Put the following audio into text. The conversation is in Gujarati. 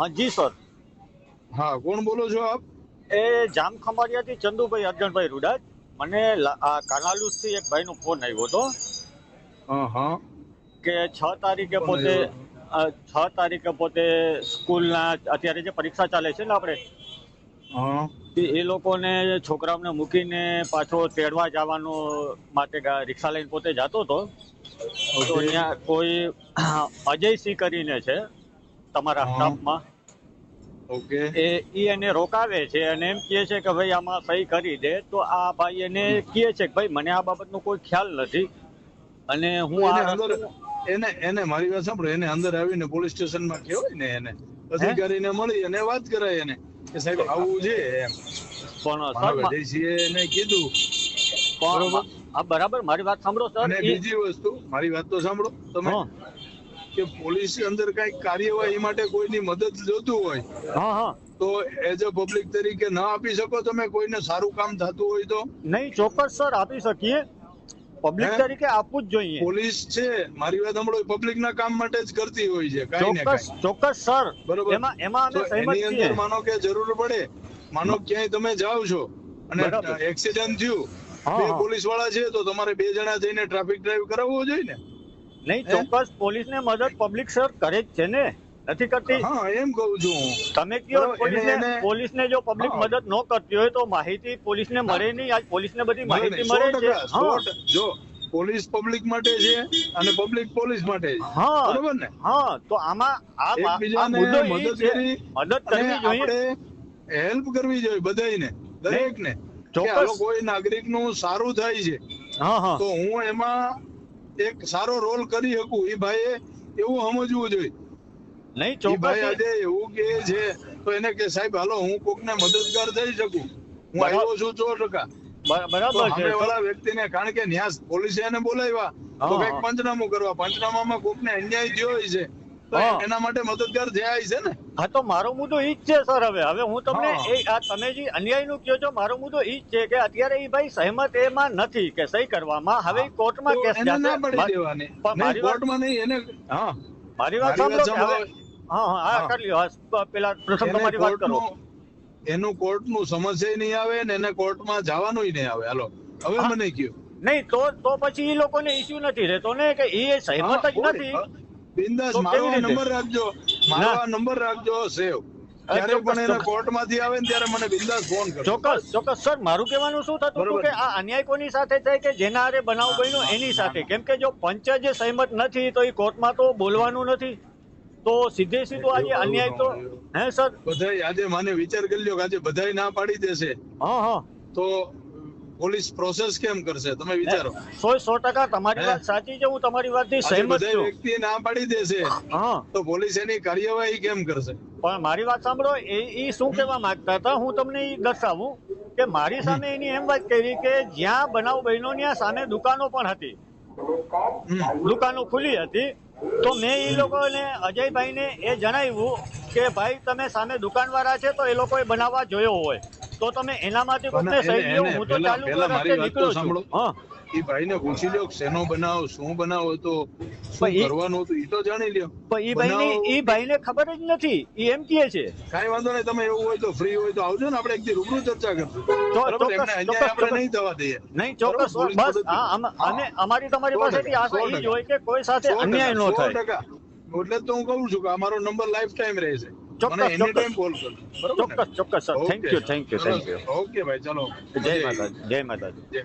હા જી સર. હા કોણ બોલો છો આપ? એ જામ ખંભાળિયાથી ચંદુભાઈ અર્જનભાઈ રૂડાજ મને આ કાનાલુસથી એક ભાઈનો ફોન આવ્યો હતો. હા હા. કે છ તારીખે પોતે છ તારીખે પોતે સ્કૂલના અત્યારે જે પરીક્ષા ચાલે છે ને આપણે એ લોકોને છોકરાઓને મૂકીને પાછો તેડવા જવાનો માટે રિક્ષા લઈને પોતે જતો હતો. તો અહીંયા ત્યાં કોઈ અજયસિંહ કરીને છે તમારા સ્ટાફમાં. એ ઈ એને રોકાવે છે અને એમ કહે છે કે ભાઈ આમાં સહી કરી દે. તો આ ભાઈ એને કહે છે કે ભાઈ મને આ બાબતનો કોઈ ખ્યાલ નથી. અને હું એને એને એને મારી વાત સાંભળો એને અંદર આવીને પોલીસ સ્ટેશનમાં કહેવાય ને એને. અધિકારીને મળી અને વાત કરાય એને કે સાહેબ આવું છે એમ. પણ સર એને કીધું. પણ બરોબર. મારી વાત સાંભળો સર. બીજી વસ્તુ મારી વાત તો સાંભળો તમે. કે પોલીસ અંદર કઈ કાર્યવાહી માટે કોઈની મદદ જોતું હોય હા હા. તો એઝ અ પબ્લિક તરીકે ન આપી શકો તમે કોઈને સારું કામ થતું હોય તો? નહીં ચોક્કસ સર આપી શકીએ. પબ્લિક તરીકે આપવું જ જોઈએ. પોલીસ છે મારી વાત સાંભળો પબ્લિક ના કામ માટે જ કરતી હોય છે કઈ ને ચોક્કસ ચોક્કસ સર. બરોબર. એમાં એમાં અમે અંદર છીએ. માનો કે જરૂર પડે માનો ક્યાંય તમે જાઓ છો અને એક્સિડન્ટ થયું બે પોલીસવાળા છે તો તમારે બે જણા જઈને ટ્રાફિક ડ્રાઈવ કરાવવો જોઈએ ને? નહીં ચોક્કસ પોલીસ ને મદદ પબ્લિક સર કરે જ છે ને. નથી કરતી? હા એમ કહું છું તમે કયો પોલીસ ને જો પબ્લિક મદદ ન કરતી હોય તો માહિતી પોલીસને મળે નહીં. આજ પોલીસને બધી માહિતી મળે છે. જો પોલીસ પબ્લિક માટે છે અને પબ્લિક પોલીસ માટે છે. બરોબર ને? હા તો આમાં આ મુદ્દો મદદ કરી મદદ કરવી જોઈએ. હેલ્પ કરવી જોઈએ બધાયને. દરેકને. ચોક્કસ. કોઈ નાગરિકનું સારું થાય છે. હા હા. તો હું એમાં એક સારો રોલ કરી શકું એ ભાઈએ એવું સમજવું જોઈએ. નહીં ચોક્કસ. આજે એવું કે છે તો એને કે સાહેબ હાલો હું કોકને મદદગાર થઈ શકું. હું. આવ્યો છું સો ટકા. બરાબર છે. વાળા વ્યક્તિને કારણ કે ન્યાસ પોલીસે એને બોલાવ્યા. તો કંઈક. પંચનામું કરવા. પંચનામામાં કોકને અન્યાય થયો છે તો. એના માટે મદદગાર થયા છે ને. હા તો મારો મુદ્દો ઈ જ છે સર હવે. હવે હું તમને એ આ તમે જે અન્યાયનું કહો છો મારો મુદ્દો ઈ જ છે કે અત્યારે એ ભાઈ સહેમત એમાં નથી કે સહી કરવામાં. હવે કોર્ટમાં કેસ એને ના પડી દેવાની. પણ મારી કોર્ટમાં નહીં એને હા. મારી વાત સાંભળો હવે હા હા હા. કરી લ્યો. પેલા પ્રથમ તમારી વાત કરો. એનું કોર્ટનું સમસ્યા નહીં આવે ને એને કોર્ટમાં જવાનું નહીં આવે. હાલો. હવે મને કયો નહીં તો તો પછી એ લોકોને ઇસ્યુ નથી રહેતો ને કે એ સહેમત જ નથી. બિંદાસ મારો? નંબર રાખજો. મારો નંબર રાખજો સેવ. જ્યારે પણ એને કોર્ટમાંથી આવે ને ત્યારે મને બિંદાસ ફોન કરજો. ચોક્કસ ચોક્કસ સર મારું કહેવાનું શું થતું હતું કે આ અન્યાય કોની સાથે થાય કે જેના હારે બનાવ બન્યો એની સાથે? કેમ કે જો પંચ જે સહેમત નથી તો એ કોર્ટમાં તો બોલવાનું નથી. તો સીધે સીધું આજે અન્યાય તો હે સર? બધાય આજે મને વિચાર કરી લ્યો કે આજે બધાય ના પાડી દેશે. હા હા. તો પોલીસ પ્રોસેસ કેમ કરશે? તમે વિચારો. સો સો ટકા તમારી વાત સાચી છે હું તમારી વાતથી સહેમત છું. વ્યક્તિ ના પાડી દેશે. હા. તો પોલીસ એની કાર્યવાહી કેમ કરશે? પણ મારી વાત સાંભળો એ શું કહેવા માંગતા હતા? હું તમને એ દર્શાવું કે મારી સામે એની એમ વાત કરી કે જ્યાં બનાવ બન્યો ત્યાં સામે દુકાનો પણ હતી. દુકાનો ખુલી હતી. તો મેં એ લોકોને અજયભાઈને એ જણાવ્યું કે ભાઈ તમે સામે દુકાનવાળા છે તો એ લોકોએ બનાવવા જોયો હોય. તો તમે એના કોઈને પણ સહી હું તો ચાલુ રસ્તે નીકળું છું. હા. એ ભાઈને પૂછી લ્યો શેનો બનાવ શું બનાવ હતો શું કરવાનું હતું એ તો જાણી લ્યો. પણ એ ભાઈને એ ભાઈને ખબર જ નથી. એ એમ કહે છે. કાઈ વાંધો નહીં તમે એવું હોય તો ફ્રી હોય તો આવજો ને આપણે એક દી રૂબરૂ ચર્ચા કરશું. આપણે નહીં જવા દઈએ. નહીં ચોક્કસ બસ અમે અમારી તમારી પાસેથી આશા એ જ હોય કે કોઈ સાથે અન્યાય ન થાય. એટલે તો હું કહું છું કે અમારો મારો નંબર લાઈફ ટાઈમ રહેશે ચોક્કસ, ચોક્કસ. કોલ કરો. ચોક્કસ ચોક્કસ sir. Thank you thank you thank you okay ભાઈ ચલો. જય માતાજી જય માતાજી. જય.